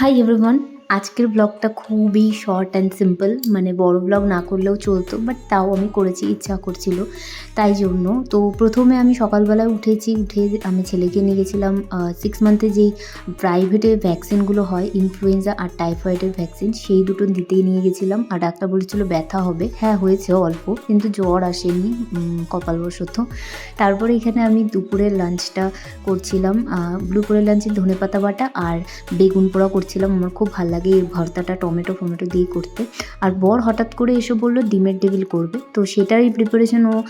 Hi everyone আজকের ব্লগটা খুবই শর্ট অ্যান্ড সিম্পল মানে বড় ব্লগ না করলেও চলতো বাট তাও আমি করেছি, ইচ্ছা করছিল, তাই জন্য। তো প্রথমে আমি সকালবেলায় উঠেছি, উঠে আমি ছেলেকে নিয়ে গেছিলাম সিক্স মান্থে যেই প্রাইভেটে ভ্যাকসিনগুলো হয় ইনফ্লুয়েঞ্জা আর টাইফয়েডের ভ্যাকসিন সেই দুটো দিতেই নিয়ে গেছিলাম, আর ডাক্তার বলেছিল ব্যথা হবে। হ্যাঁ হয়েছে অল্প, কিন্তু জ্বর আসেনি কপালবশত। তারপরে এখানে আমি দুপুরের লাঞ্চটা করছিলাম দুপুরের লাঞ্চে ধনেপাতা বাটা আর বেগুন পোড়া করছিলাম, আমার খুব ভালো এই ভর্তাটা টমেটো ফমেটো দিয়ে করতে। আর বর হঠাৎ করে এসে বলল, ডিমের টেবিল করবে। তো সেটারই প্রিপারেশন ও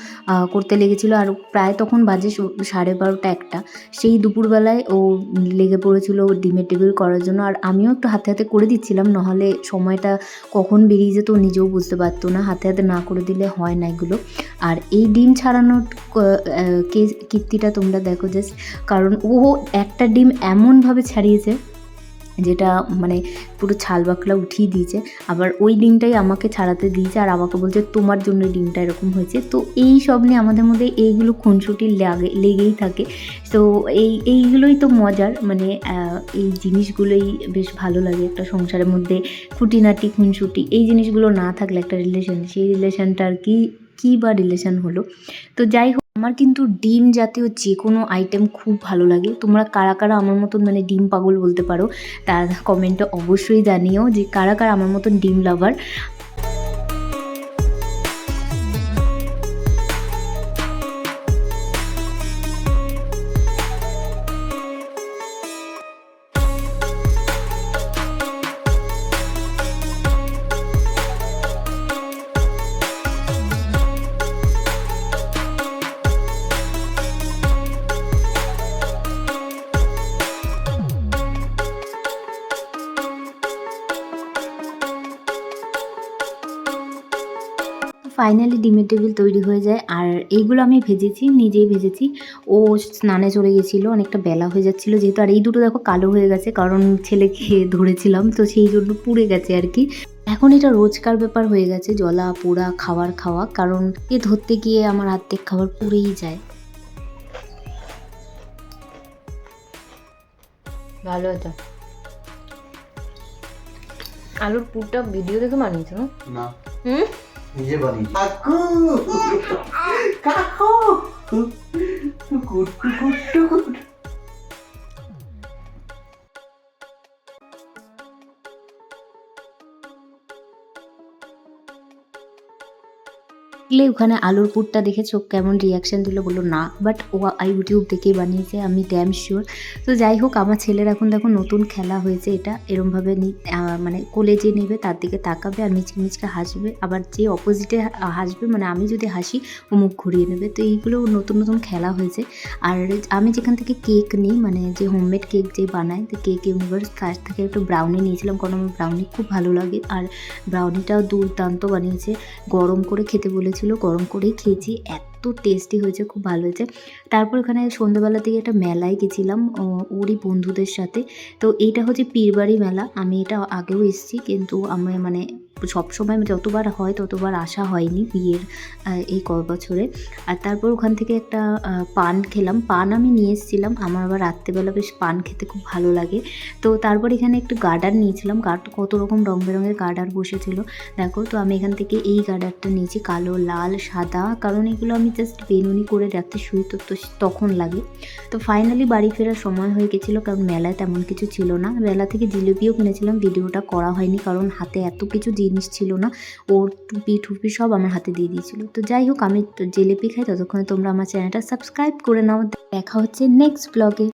করতে লেগেছিলো। আর প্রায় তখন বাজে সাড়ে বারোটা একটা। সেই দুপুরবেলায় ও লেগে পড়েছিল ডিমের টেবিল করার জন্য। আর আমিও একটু হাতে হাতে করে দিচ্ছিলাম, নাহলে সময়টা কখন বেরিয়ে যেত নিজেও বুঝতে পারতো না। হাতে হাতে না করে দিলে হয় না এগুলো। আর এই ডিম ছাড়ানোর কে- কীর্তিটা তোমরা দেখো জাস্ট। কারণ ও একটা ডিম এমনভাবে ছাড়িয়েছে যেটা মানে পুরো ছাল বাকলা উঠিয়ে দিয়েছে। আবার ওই ডিমটাই আমাকে ছাড়াতে দিয়েছে আর আমাকে বলছে তোমার জন্য ডিমটা এরকম হয়েছে। তো এই সব নিয়ে আমাদের মধ্যে এইগুলো খুনসুটি লাগে, লেগেই থাকে। তো এই, এইগুলোই তো মজার। মানে এই জিনিসগুলোই বেশ ভালো লাগে একটা সংসারের মধ্যে খুঁটিনাটি, খুনসুটি। এই জিনিসগুলো না থাকলে একটা রিলেশন সেই রিলেশনটা আর কি, কী বা রিলেশন হলো? তো যাই হোক আমার কিন্তু ডিম জাতীয় যে কোনো আইটেম খুব ভালো লাগে। তোমরা কারা কারা আমার মতন মানে ডিম পাগল বলতে পারো, তার কমেন্টে অবশ্যই জানিও যে কারা কারা আমার মতন ডিম লাভার ফাইনালি ডিমের টেবিল তৈরি হয়ে যায়। আর এইগুলো আমি ভেজেছি নিজেই ভেজেছি। ও স্নানে চলে গেছিল অনেকটা বেলা হয়ে যাচ্ছিল যেহেতু। আর এই দুটো দেখো কালো হয়ে গেছে কারণ ছেলেকে ধরেছিলাম তো সেই জন্য পুড়ে গেছে আর কি। এখন এটা রোজকার ব্যাপার হয়ে গেছে জলা পোড়া খাওয়ার খাওয়া কারণ এ ধরতে গিয়ে আমার আর্ধেক খাবার পুড়েই যায়। ভালো হতো আলুর পুরটা ভিডিও দেখে বানিয়েছো না? না হুম নিজে বানিয়েছি কাকু কাকু দেখলে ওখানে আলুর পুরটা দেখে চোখ কেমন রিয়াকশান দিল বলল না বাট ও ইউটিউব দেখেই বানিয়েছে, আমি ড্যাম শিওর তো যাই হোক, আমার ছেলের এখন দেখো নতুন খেলা হয়েছে এটা, এরমভাবে মানে কোলে যে নেবে তার দিকে তাকাবে আর মিচকে মিচকে হাসবে, আবার যে অপোজিটে হাসবে মানে আমি যদি হাসি, ও মুখ ঘুরিয়ে নেবে। তো এইগুলো নতুন নতুন খেলা হয়েছে। আর আমি যেখান থেকে কেক নিই মানে যে হোমমেড কেক যে বানায় তো কেক ইউনিভার্স তার থেকে একটু ব্রাউনি নিয়েছিলাম কারণ আমার ব্রাউনি খুব ভালো লাগে। আর ব্রাউনিটাও দুর্দান্ত বানিয়েছে, গরম করে খেতে বলেছিল গরম করেই খেয়েছি। এত টেস্টি হয়েছে, খুব ভালো হয়েছে। তারপর ওখানে সন্ধ্যাবেলা থেকে একটা মেলায় গেছিলাম ওরই বন্ধুদের সাথে। তো এইটা হচ্ছে পীরবাড়ি মেলা। আমি এটা আগেও এসেছি, কিন্তু আমি মানে সবসময় যতবার হয় ততবার আসা হয়নি বিয়ের এই ক বছরে। আর তারপর ওখান থেকে একটা পান খেলাম। পান আমি নিয়ে এসেছিলাম। আমার আবার রাত্রেবেলা বেশ পান খেতে খুব ভালো লাগে। তো তারপর এখানে একটু গার্ডার নিয়েছিলাম। গার্ড কত রকম রং বেরঙের গার্ডার বসেছিল। দেখো, তো আমি এখান থেকে এই গার্ডারটা নিয়েছি। কালো, লাল, সাদা, কারণ এগুলো আমি জাস্ট বেনুনি করে রাখতে শুই, তো তো তখন লাগে। তো ফাইনালি বাড়ি ফেরার সময় হয়ে গেছিল, কারণ মেলায় তেমন কিছু ছিল না। মেলা থেকে জিলিপিও কিনেছিলাম। ভিডিওটা করা হয়নি, কারণ হাতে এত কিছু জিনিস ছিল না। ওর টুপি টুপি সব আমার হাতে দিয়ে দিয়েছিল। তো যাই হোক, আমি জেলেপি খাই, ততক্ষণে তোমরা আমার চ্যানেলটা সাবস্ক্রাইব করে নাও। দেখা হচ্ছে নেক্সট ব্লগে